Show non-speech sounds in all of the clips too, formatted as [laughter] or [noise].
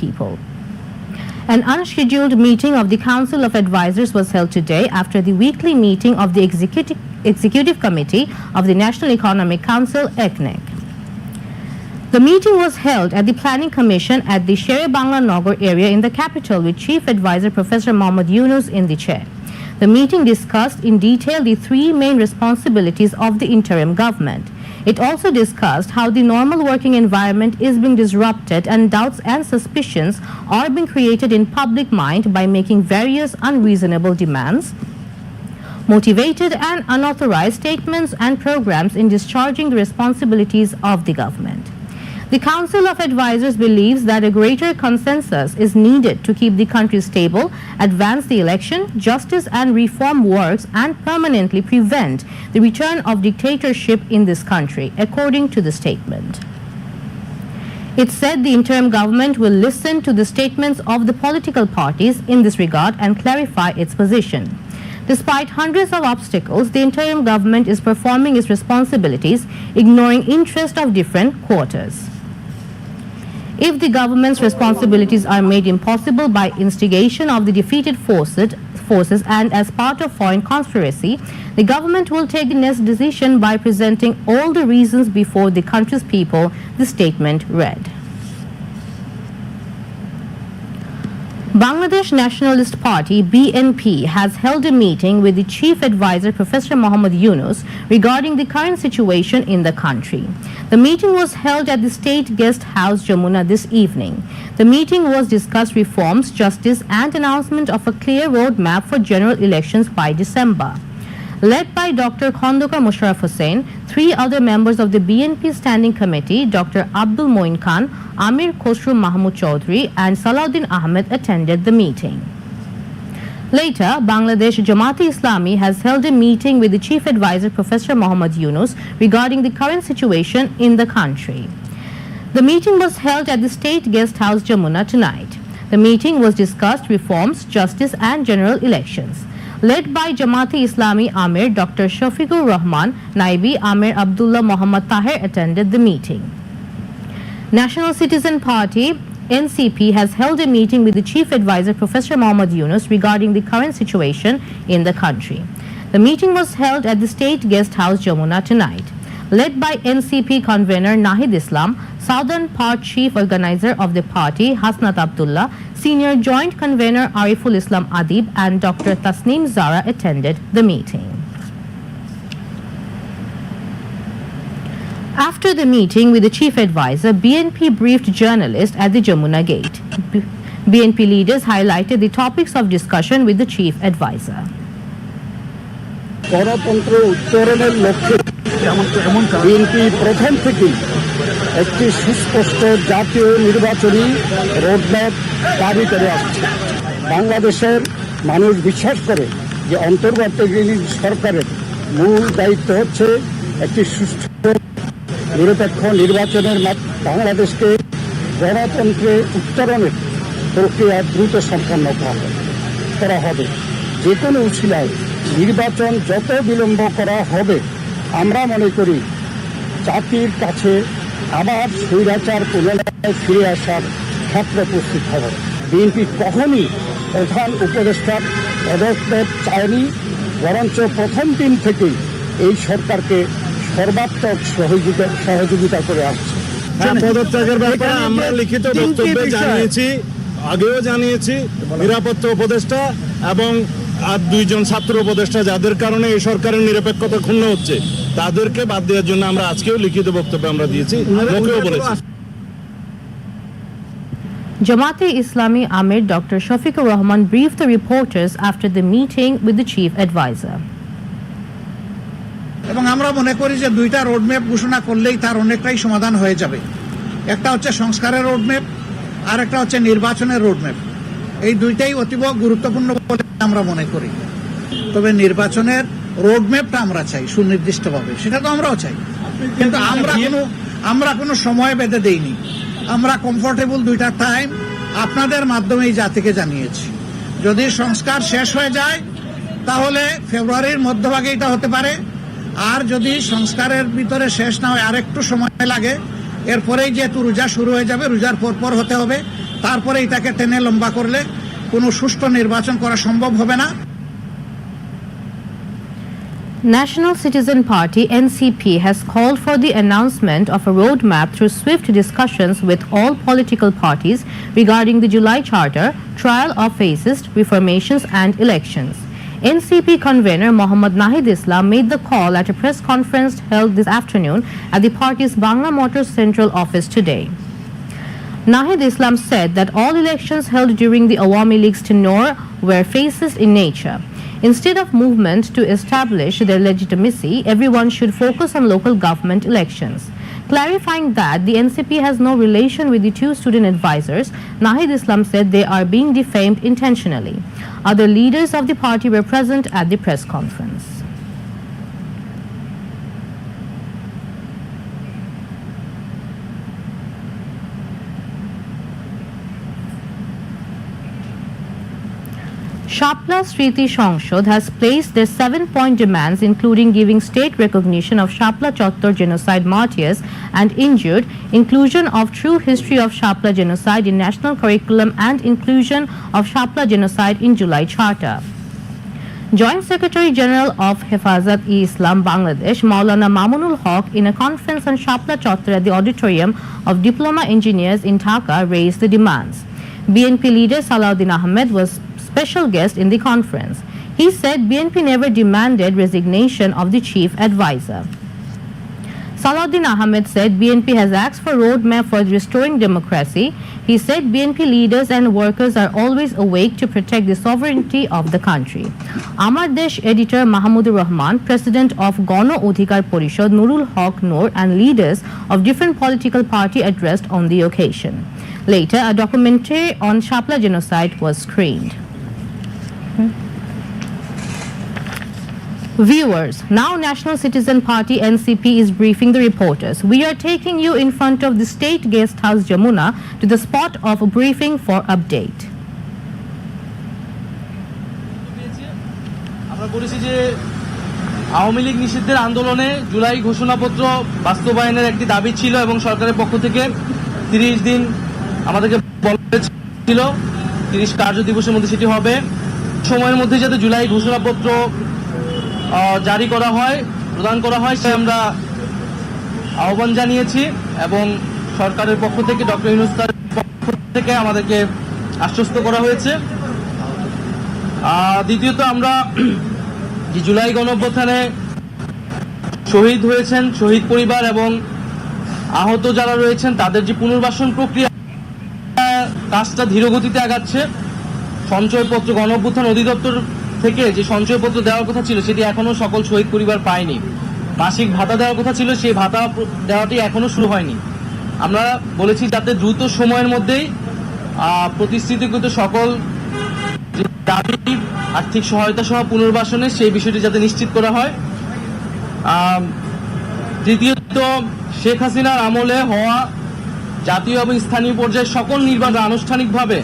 people. An unscheduled meeting of the Council of Advisors was held today after the weekly meeting of the Executive, Executive Committee of the National Economic Council, ECNEC. The meeting was held at the Planning Commission at the Shere Bangla Nagar area in the capital with Chief Advisor Professor Mohammad Yunus in the chair. The meeting discussed in detail the three main responsibilities of the interim government. It also discussed how the normal working environment is being disrupted and doubts and suspicions are being created in public mind by making various unreasonable demands motivated and unauthorized statements and programs in discharging the responsibilities of the government. The Council of Advisors believes that a greater consensus is needed to keep the country stable, advance the election, justice and reform works, and permanently prevent the return of dictatorship in this country, according to the statement. It said the interim government will listen to the statements of the political parties in this regard and clarify its position. Despite hundreds of obstacles, the interim government is performing its responsibilities, ignoring interest of different quarters. If the government's responsibilities are made impossible by instigation of the defeated forces, forces and as part of foreign conspiracy, the government will take the next decision by presenting all the reasons before the country's people, the statement read. Bangladesh Nationalist Party BNP has held a meeting with the chief advisor Professor Muhammad Yunus regarding the current situation in the country. The meeting was held at the State Guest House Jamuna this evening. The meeting was discussed reforms, justice and announcement of a clear roadmap for general elections by December. Led by Dr. Khondokar Musharraf Hussain, three other members of the BNP Standing Committee, Dr. Abdul Moin Khan, Amir Khosru Mahmud Chaudhry, and Salahuddin Ahmed attended the meeting. Later, Bangladesh Jamaat Islami has held a meeting with the Chief Advisor Professor Muhammad Yunus regarding the current situation in the country. The meeting was held at the State Guest House Jamuna tonight. The meeting was discussed reforms, justice and general elections. Led by Jamaati Islami Amir Dr. Shafiqur Rahman, Naibi Amir Abdullah Muhammad Tahir attended the meeting. National Citizen Party NCP has held a meeting with the Chief Advisor Professor Muhammad Yunus regarding the current situation in the country. The meeting was held at the State Guest House Jamuna tonight Led by NCP convener Nahid Islam, Southern Part Chief Organizer of the party Hasnat Abdullah, Senior Joint Convener Ariful Islam Adib and Dr. Tasneem Zara attended the meeting. After the meeting with the chief advisor, BNP briefed journalists at the Jamuna Gate. B- BNP leaders highlighted the topics of discussion with the chief advisor. গণতন্ত্র উত্তরণের লক্ষ্যে BNP প্রথম থেকেই একটি সুস্পষ্ট জাতীয় নির্বাচনী roadmap দাবি করে আসছে। বাংলাদেশের মানুষ বিশ্বাস করে যে অন্তর্বর্তীকালীন সরকারের মূল দায়িত্ব হচ্ছে একটি সুস্থ নিরপেক্ষ নির্বাচনের বাংলাদেশকে গণতন্ত্রে উত্তরণের প্রক্রিয়া দ্রুত সম্পন্ন করা হবে- যে কোনো উছিলায় নির্বাচন যত বিলম্ব করা হবে আমরা মনে করি জাতির কাছে আবার স্বৈরাচার পুনরায় ফিরে আসার ক্ষেত্র প্রস্তুত হবে। বিএনপি কখনই প্রধান উপদেষ্টার পদক্ষেপ চায়নি বরঞ্চ প্রথম দিন থেকেই এই সরকারকে সর্বাত্মক সহযোগিতা সহযোগিতা করে আসছে। হ্যাঁ পদত্যাগের ব্যাপারে আমরা লিখিত বক্তব্যে জানিয়েছি আগেও জানিয়েছি নিরাপত্তা উপদেষ্টা এবং আর দুইজন ছাত্র উপদেষ্টা যাদের কারণে এই সরকারের নিরপেক্ষতা ক্ষুণ্ণ হচ্ছে তাদেরকে বাদ দেওয়ার জন্য আমরা আজকেও লিখিত বক্তব্য আমরা দিয়েছি লোকেও বলেছি Jamaate Islami Amir Dr. Shafiqur Rahman briefed the reporters after the meeting with the chief advisor. এবং আমরা মনে করি যে দুইটা রোডম্যাপ ঘোষণা করলেই তার অনেকটাই সমাধান হয়ে যাবে একটা হচ্ছে সংস্কারের রোডম্যাপ আর একটা হচ্ছে নির্বাচনের রোডম্যাপ এই দুইটাই অতীব গুরুত্বপূর্ণ বলে আমরা মনে করি। তবে নির্বাচনের রোডম্যাপটা আমরা চাই সুনির্দিষ্টভাবে। সেটা তো আমরাও চাই। কিন্তু আমরা কোনো আমরা কোনো সময় বেঁধে দেইনি। আমরা কমফোর্টেবল দুইটা টাইম আপনাদের মাধ্যমে এই জাতিকে জানিয়েছি। যদি সংস্কার শেষ হয়ে যায় তাহলে ফেব্রুয়ারির মধ্যভাগে এটা হতে পারে। আর যদি সংস্কারের ভিতরে শেষ না হয় আর একটু সময় লাগে এরপরেই যেহেতু রোজা শুরু হয়ে যাবে রোজার পর পর হতে হবে। তারপরে এটাকে টেনে লম্বা করলে কোনো সুষ্ঠু নির্বাচন করা সম্ভব হবে না National Citizen Party NCP has called for the announcement of a roadmap through swift discussions with all political parties regarding the July Charter, trial of fascist reformations and elections. NCP convener Mohammad Nahid Islam made the call at a press conference held this afternoon at the party's Bangla Motors Central office today. Nahid Islam said that all elections held during the Awami League's tenure were fascist in nature. Instead of movement to establish their legitimacy, everyone should focus on local government elections. Clarifying that the NCP has no relation with the two student advisors, Nahid Islam said they are being defamed intentionally. Other leaders of the party were present at the press conference. Shapla Sriti Shongshod has placed their seven-point demands including giving state recognition of Shapla Chottor genocide martyrs and injured, inclusion of true history of Shapla genocide in national curriculum and inclusion of Shapla genocide in July Charter. Joint Secretary General of Hifazat-e-Islam Bangladesh, Maulana Mamunul Haq, in a conference on Shapla Chottor at the auditorium of Diploma Engineers in Dhaka, raised the demands. BNP leader Salahuddin Ahmed was special guest in the conference. He said BNP never demanded resignation of the chief advisor. Salahuddin Ahmed said BNP has asked for roadmap for restoring democracy. He said BNP leaders and workers are always awake to protect the sovereignty of the country. Amar Desh editor Mahmoud Rahman, president of Gono Odhikar Porishad Nurul Haq Noor and leaders of different political party addressed on the occasion. Later, a documentary on Shapla genocide was screened. Viewers, now National Citizen Party NCP is briefing the reporters. We are taking you in front of the State Guest House Jamuna to the spot of a briefing for update. আমরা বলেছি যে আওয়ামী লীগ নিষিদ্ধের আন্দোলনে জুলাই ঘোষণাপত্র বাস্তবায়নের একটি দাবি ছিল এবং সরকারের পক্ষ থেকে তিরিশ দিন আমাদেরকে বলেছিল তিরিশ কার্য দিবসের মধ্যে সেটি হবে সময়ের মধ্যে যাতে জুলাই ঘোষণাপত্র জারি করা হয়, প্রদান করা হয় সে আমরা আহ্বান জানিয়েছি এবং সরকারের পক্ষ থেকে, ডক্টর ইউনুস পক্ষ থেকে আমাদেরকে আশ্বস্ত করা হয়েছে। দ্বিতীয়ত আমরা [clears throat] যে জুলাই গণঅভ্যুত্থানে শহীদ হয়েছেন, শহীদ পরিবার এবং আহত যারা রয়েছেন, তাদের যে পুনর্বাসন প্রক্রিয়া কাজটা ধীরগতিতে আগাচ্ছে। সঞ্চয়পত্র গণঅভ্যুত্থান অধিদপ্তর থেকে যে সঞ্চয়পত্র দেওয়ার কথা ছিল সেটি এখনও সকল শহীদ পরিবার পায়নি। মাসিক ভাতা দেওয়ার কথা ছিল সেই ভাতা দেওয়াটি এখনও শুরু হয়নি। আমরা বলেছি যাতে দ্রুত সময়ের মধ্যেই আহ, প্রতিশ্রুতিকৃত সকল দাবি আর্থিক সহায়তা সহ পুনর্বাসনে সেই বিষয়টি যাতে নিশ্চিত করা হয়। তৃতীয়ত শেখ হাসিনার আমলে হওয়া জাতীয় এবং স্থানীয় পর্যায়ে সকল নির্বাচন আনুষ্ঠানিকভাবে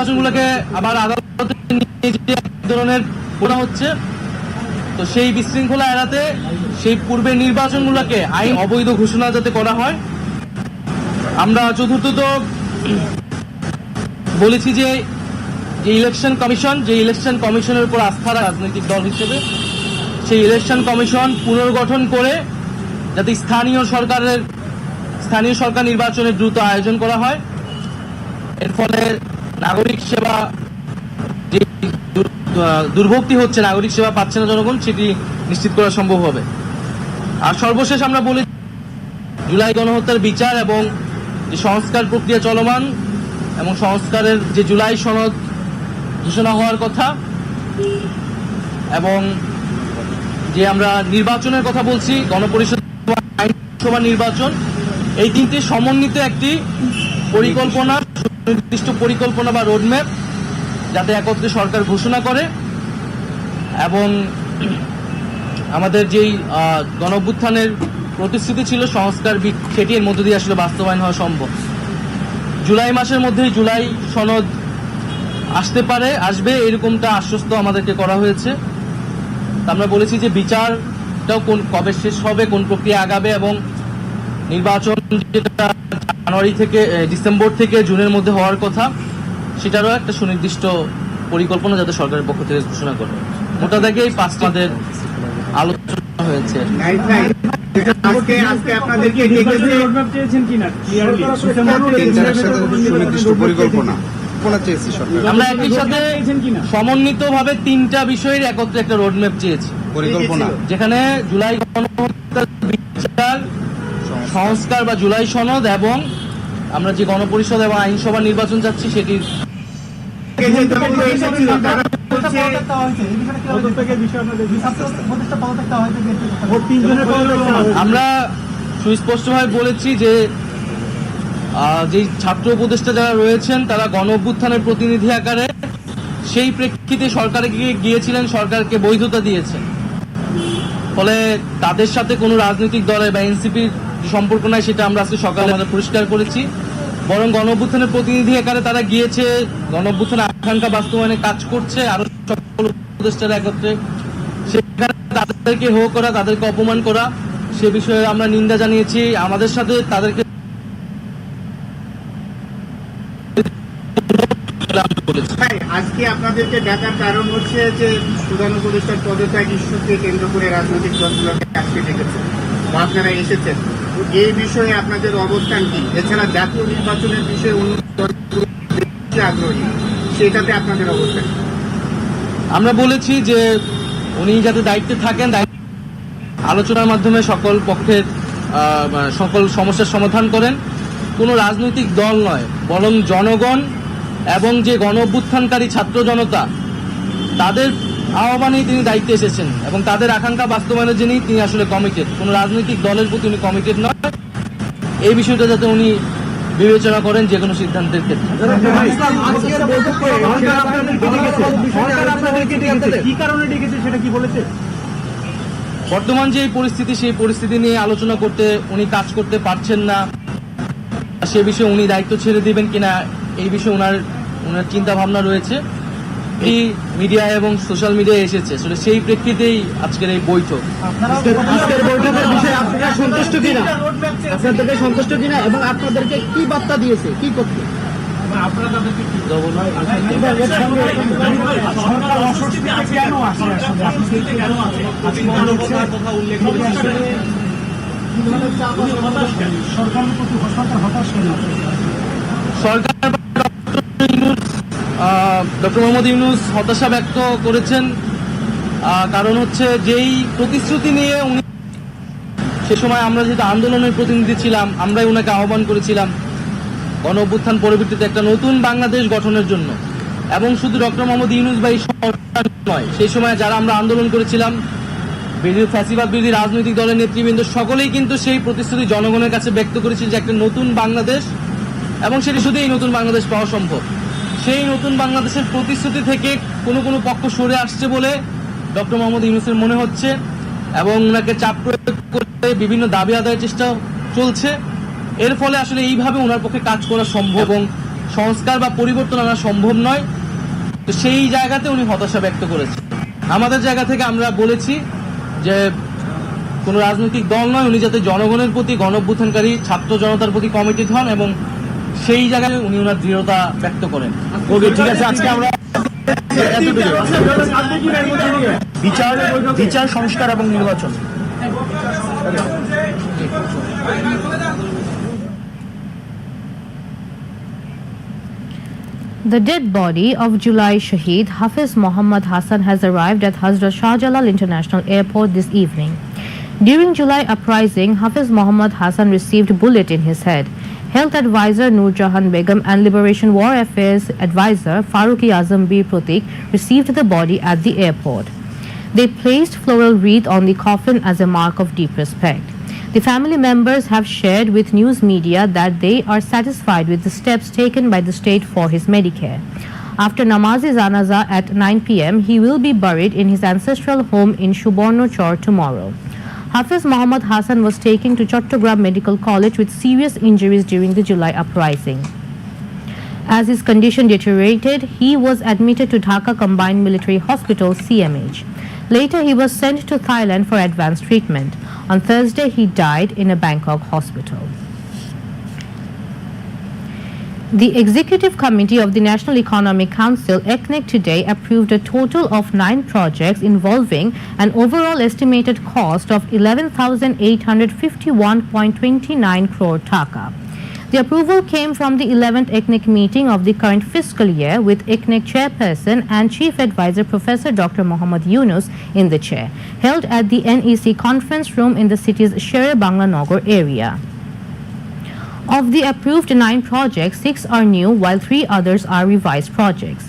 নির্বাচনগুলোকে আবার আদালতে ধরনের করা হচ্ছে। তো সেই বিশৃঙ্খলা এড়াতে সেই পূর্বের নির্বাচনগুলোকে আইন অবৈধ ঘোষণা যাতে করা হয়, আমরা চতুর্থত বলেছি যে যে ইলেকশন কমিশন, যে ইলেকশন কমিশনের উপর আস্থা রাজনৈতিক দল হিসেবে, সেই ইলেকশন কমিশন পুনর্গঠন করে যাতে স্থানীয় সরকারের, স্থানীয় সরকার নির্বাচনের দ্রুত আয়োজন করা হয়। এর ফলে নাগরিক সেবা যে দুর- আহ, দুর্ভোগটি হচ্ছে নাগরিক সেবা পাচ্ছে না জনগণ সেটি নিশ্চিত করা সম্ভব হবে। আর সর্বশেষ আমরা বলি জুলাই গণহত্যার বিচার এবং যে সংস্কার প্রক্রিয়া চলমান এবং সংস্কারের যে জুলাই সনদ ঘোষণা হওয়ার কথা এবং যে আমরা নির্বাচনের কথা বলছি গণপরিষদ আইনসভা নির্বাচন এই তিনটি সমন্বিত একটি পরিকল্পনা নির্দিষ্ট পরিকল্পনা বা রোডম্যাপ যাতে একত্রে সরকার ঘোষণা করে এবং আমাদের যেই আহ, গণ প্রতিশ্রুতি ছিল সংস্কার সেটি এর মধ্য দিয়ে আসলে বাস্তবায়ন হওয়া সম্ভব। জুলাই মাসের মধ্যেই জুলাই সনদ আসতে পারে আসবে এরকমটা আশ্বস্ত আমাদেরকে করা হয়েছে। আমরা বলেছি যে বিচারটাও কোন কবে শেষ হবে কোন প্রক্রিয়া আগাবে এবং নির্বাচন যেটা জানুয়ারি থেকে ডিসেম্বর থেকে জুনের মধ্যে হওয়ার কথা সেটারও একটা সুনির্দিষ্ট পরিকল্পনা যাতে সরকারের পক্ষ থেকে ঘোষণা করে। মোটা দাগে এই পাঁচটাদের আলোচনা হয়েছে। আমরা একই সাথে সমন্বিত ভাবে তিনটা বিষয়ের একত্রে একটা রোডম্যাপ চেয়েছি। পরিকল্পনা। যেখানে জুলাই সংস্কার বা জুলাই সনদ এবং আমরা যে গণপরিষদ এবং আইনসভা নির্বাচন তারা বলছে আমরা সুস্পষ্টভাবে বলেছি যে আহ, যেই ছাত্র উপদেষ্টা যারা রয়েছেন তারা গণ অভ্যুত্থানের প্রতিনিধি আকারে সেই প্রেক্ষিতে সরকারে গিয়ে গিয়েছিলেন সরকারকে বৈধতা দিয়েছেন। ফলে তাদের সাথে কোনো রাজনৈতিক দলের বা এনসিপির সম্পর্ক নাই সেটা আমরা আজকে সকালে আমাদের পরিষ্কার করেছি। বরং গণ অভ্যুত্থানের প্রতিনিধি আকারে তারা গিয়েছে গণ অভ্যুত্থানের আকাঙ্ক্ষা বাস্তবায়নে কাজ করছে আরও সকল উপদেষ্টারা একত্রে। সেখানে তাদেরকে হো করা তাদেরকে অপমান করা সে বিষয়ে আমরা নিন্দা জানিয়েছি। আমাদের সাথে তাদেরকে বলেছি আজকে আপনাদেরকে ডাকার কারণ হচ্ছে যে প্রধান উপদেষ্টার পদত্যাগ ইস্যুকে কেন্দ্র করে রাজনৈতিক দলগুলোকে আজকে ডেকেছে আপনারা এসেছেন। এই বিষয়ে আপনাদের অবস্থান কি? এছাড়া জাতীয় নির্বাচনের বিষয়ে অন্য আগ্রহী, সেটাতে আপনাদের অবস্থান আমরা বলেছি যে উনি যাতে দায়িত্বে থাকেন আলোচনার মাধ্যমে সকল পক্ষের সকল সমস্যার সমাধান করেন। কোনো রাজনৈতিক দল নয়, বরং জনগণ এবং যে গণ অভ্যুত্থানকারী ছাত্র জনতা, তাদের আহ্বানেই তিনি দায়িত্বে এসেছেন এবং তাদের আকাঙ্ক্ষা বাস্তবায়নের জন্যই তিনি আসলে কমিটেড কোনো রাজনৈতিক দলের প্রতি উনি কমিটেড নয়। এই বিষয়টা যাতে উনি বিবেচনা করেন যে কোনো সিদ্ধান্তের ক্ষেত্রে। বর্তমান যে পরিস্থিতি সেই পরিস্থিতি নিয়ে আলোচনা করতে উনি কাজ করতে পারছেন না। সে বিষয়ে উনি দায়িত্ব ছেড়ে দিবেন কিনা এই বিষয়ে ওনার ওনার চিন্তা ভাবনা রয়েছে। এই মিডিয়া এবং সোশ্যাল মিডিয়ায় এসেছে। সেই প্রেক্ষিতেই আজকের এই বৈঠক। আজকের বৈঠকের বিষয়ে আপনারা সন্তুষ্ট কিনা? আপনাদেরকে সন্তুষ্ট কিনা এবং আপনাদেরকে কি বার্তা দিয়েছে? কি করতে সরকার ডক্টর মোহাম্মদ ইউনুস হতাশা ব্যক্ত করেছেন। কারণ হচ্ছে যেই প্রতিশ্রুতি নিয়ে উনি সে সময় আমরা যেহেতু আন্দোলনের প্রতিনিধি ছিলাম, আমরাই ওনাকে আহ্বান করেছিলাম গণ অভ্যুত্থান পরবর্তীতে একটা নতুন বাংলাদেশ গঠনের জন্য। এবং শুধু ডক্টর মোহাম্মদ ইউনুস বা এই নয়, সেই সময় যারা আমরা আন্দোলন করেছিলাম, বিরোধী ফ্যাসিবাদ, বিরোধী রাজনৈতিক দলের নেতৃবৃন্দ, সকলেই কিন্তু সেই প্রতিশ্রুতি জনগণের কাছে ব্যক্ত করেছিল যে একটা নতুন বাংলাদেশ, এবং সেটি শুধু এই নতুন বাংলাদেশ পাওয়া সম্ভব। সেই নতুন বাংলাদেশের প্রতিশ্রুতি থেকে কোনো কোনো পক্ষ সরে আসছে বলে ডক্টর মোহাম্মদ ইউনুসের মনে হচ্ছে এবং ওনাকে চাপ প্রয়োগ করে বিভিন্ন দাবি আদায়ের চেষ্টা চলছে। এর ফলে আসলে এইভাবে ওনার পক্ষে কাজ করা সম্ভব এবং সংস্কার বা পরিবর্তন আনা সম্ভব নয়। তো সেই জায়গাতে উনি হতাশা ব্যক্ত করেছেন। আমাদের জায়গা থেকে আমরা বলেছি যে কোনো রাজনৈতিক দল নয়, উনি যাতে জনগণের প্রতি গণঅভ্যুত্থানকারী, ছাত্র জনতার প্রতি কমিটি হন এবং সেই জায়গায় উনি ওনার দৃঢ়তা ব্যক্ত করেন ওকে ঠিক আছে আজকে আমরা বিচার বিচার সংস্কার এবং নির্বাচন The dead body of July Shaheed Hafiz Muhammad Hassan has arrived at Hazrat Shah Jalal International Airport this evening. During July uprising, Hafiz Muhammad Hassan received bullet in his head. Health advisor Noor Jahan Begum and Liberation War Affairs advisor Faruqi Azam Bir Pratik received the body at the airport. They placed floral wreath on the coffin as a mark of deep respect. The family members have shared with news media that they are satisfied with the steps taken by the state for his Medicare. After Namazi Zanaza at 9 pm, he will be buried in his ancestral home in Shuborno Chor tomorrow. Hafiz Muhammad Hassan was taken to Chattogram Medical College with serious injuries during the July uprising. As his condition deteriorated, he was admitted to Dhaka Combined Military Hospital CMH. Later, he was sent to Thailand for advanced treatment. On Thursday, he died in a Bangkok hospital. The Executive Committee of the National Economic Council, ECNEC, today approved a total of nine projects involving an overall estimated cost of 11,851.29 crore taka. The approval came from the 11th ECNIC meeting of the current fiscal year with ECNIC chairperson and chief advisor Professor Dr. Mohammad Yunus in the chair, held at the NEC conference room in the city's Shere Banglanagar area. Of the approved nine projects, six are new while three others are revised projects.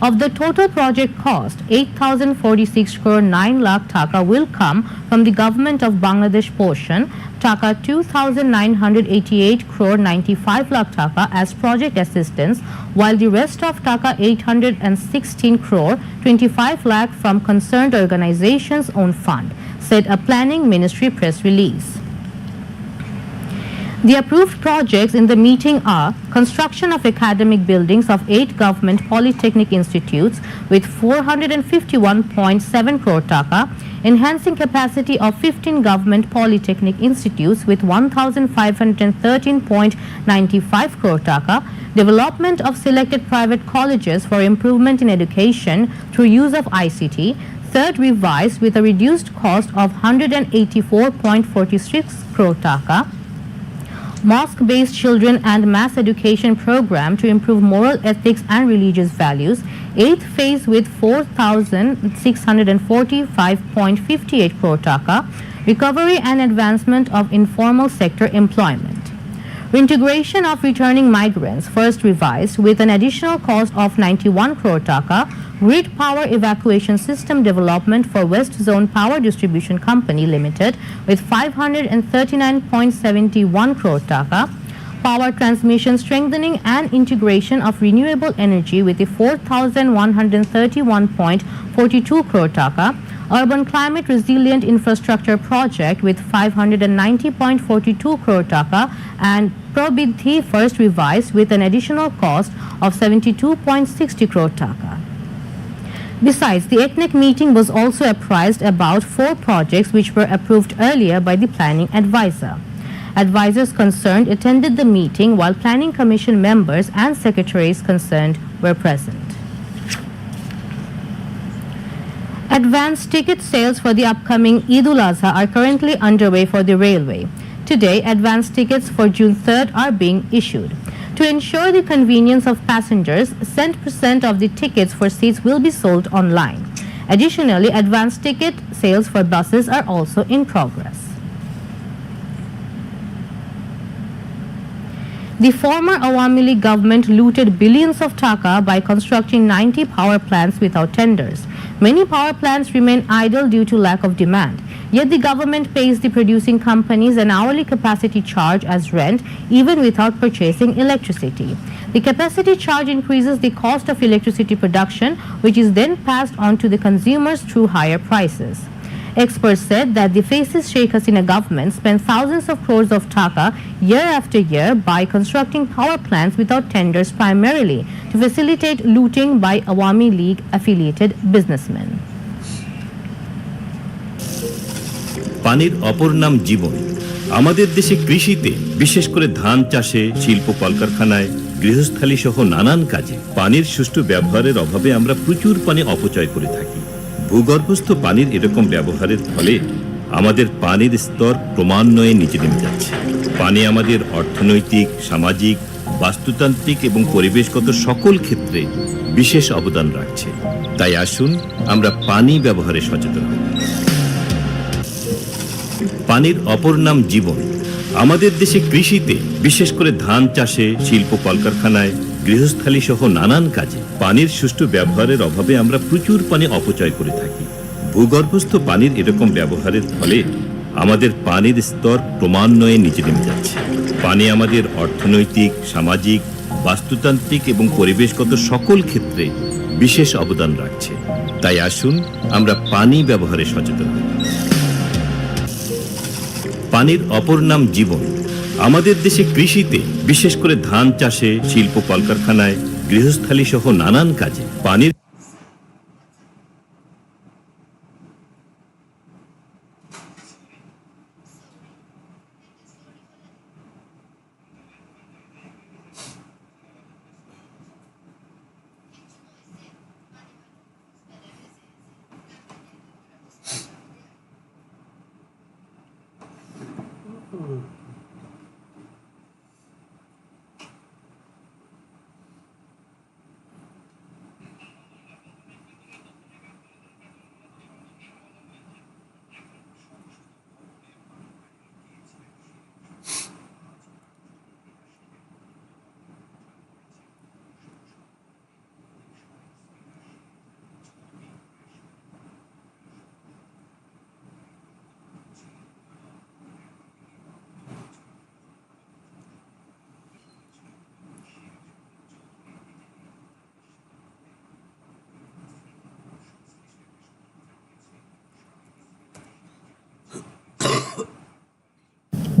Of the total project cost, 8,046 crore 9 lakh taka will come from the government of Bangladesh portion, taka 2,988 crore 95 lakh taka as project assistance, while the rest of taka 816 crore 25 lakh from concerned organizations own fund, said a planning ministry press release. The approved projects in the meeting are construction of academic buildings of eight government polytechnic institutes with 451.7 crore taka, enhancing capacity of 15 government polytechnic institutes with 1,513.95 crore taka, development of selected private colleges for improvement in education through use of ICT, third revised with a reduced cost of 184.46 crore taka, mosque-based children and mass education program to improve moral ethics and religious values, eighth phase with 4,645.58 crore taka, recovery and advancement of informal sector employment. Reintegration of returning migrants, first revised with an additional cost of 91 crore taka, grid power evacuation system development for West Zone Power Distribution Company Limited with 539.71 crore taka, power transmission strengthening and integration of renewable energy with a 4131.42 crore taka, urban climate resilient infrastructure project with 590.42 crore taka and Probidhi first revised with an additional cost of 72.60 crore taka. Besides, the ECNIC meeting was also apprised about four projects which were approved earlier by the planning advisor. Advisors concerned attended the meeting while planning commission members and secretaries concerned were present. Advanced ticket sales for the upcoming Eid ul Adha are currently underway for the railway. Today, advance tickets for June 3rd are being issued. To ensure the convenience of passengers, cent percent of the tickets for seats will be sold online. Additionally, advance ticket sales for buses are also in progress. The former Awami League government looted billions of taka by constructing 90 power plants without tenders. Many power plants remain idle due to lack of demand. Yet the government pays the producing companies an hourly capacity charge as rent even without purchasing electricity. The capacity charge increases the cost of electricity production, which is then passed on to the consumers through higher prices. Experts said that the faces Sheikh Hasina government spent thousands of crores of taka year after year by constructing power plants without tenders primarily to facilitate looting by Awami League affiliated businessmen. পানির অপর নাম জীবন আমাদের দেশে কৃষিতে বিশেষ করে ধান চাষে শিল্প কলকারখানায় গৃহস্থালী সহ নানান কাজে পানির সুষ্ঠু ব্যবহারের অভাবে আমরা প্রচুর পানি অপচয় করে থাকি ভূগর্ভস্থ পানির এরকম ব্যবহারের ফলে আমাদের পানির স্তর ক্রমান্বয়ে নিচে নেমে যাচ্ছে। পানি আমাদের অর্থনৈতিক, সামাজিক, বাস্তুতান্ত্রিক এবং পরিবেশগত সকল ক্ষেত্রে বিশেষ অবদান রাখছে। তাই আসুন আমরা পানি ব্যবহারে সচেতন হই। পানির অপর নাম জীবন। আমাদের দেশে কৃষিতে বিশেষ করে ধান চাষে, শিল্প কলকারখানায় গৃহস্থালী সহ নানান কাজে। পানির সুষ্ঠু ব্যবহারের অভাবে আমরা প্রচুর পানি অপচয় করে থাকি। ভূগর্ভস্থ পানির এরকম ব্যবহারের ফলে আমাদের পানির স্তর ক্রমান্বয়ে নিচে নেমে যাচ্ছে। পানি আমাদের অর্থনৈতিক, সামাজিক, বাস্তুতান্ত্রিক এবং পরিবেশগত সকল ক্ষেত্রে বিশেষ অবদান রাখছে। তাই আসুন আমরা পানি ব্যবহারে সচেতন পানির অপর নাম জীবন। আমাদের দেশে কৃষিতে বিশেষ করে ধান চাষে শিল্প কলকারখানায় গৃহস্থালী সহ নানান কাজে পানির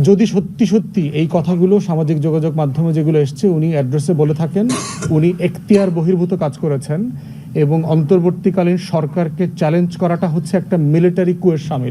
যদি সত্যি সত্যি এই কথাগুলো সামাজিক যোগাযোগ মাধ্যমে যেগুলো এসছে, উনি অ্যাড্রেসে বলে থাকেন, উনি এখতিয়ার বহির্ভূত কাজ করেছেন এবং অন্তর্বর্তীকালীন সরকারকে চ্যালেঞ্জ করাটা হচ্ছে একটা মিলিটারি কুয়ের সামিল।